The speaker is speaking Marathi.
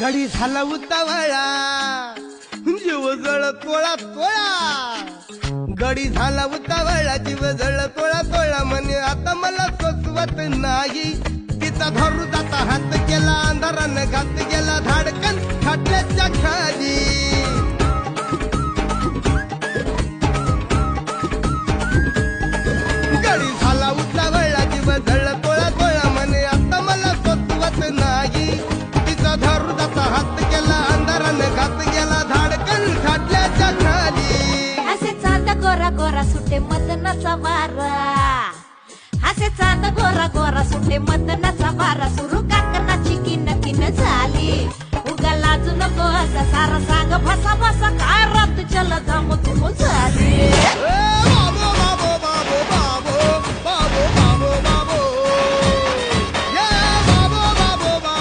घडी झाला उतावळा. जीव जळ तोळा तोळा. गडी झाला उतावळा जीव जळ तोळा तोळा. म्हणे आता मला सोसवत नाही. तिचा धरू जाता हात केला अंधारानं घात गेला धाडकन खाटल्याच्या खाली. गडी झाला उतावळा जीव जळ तोळा तोळा. म्हणे आता मला सोसवत नाही. गोरा सुटे मदनाचा वारा. असे चांद गोरा गोरा सुटे मदनाचा वारा. सुरू काकणाची किन किन झाली.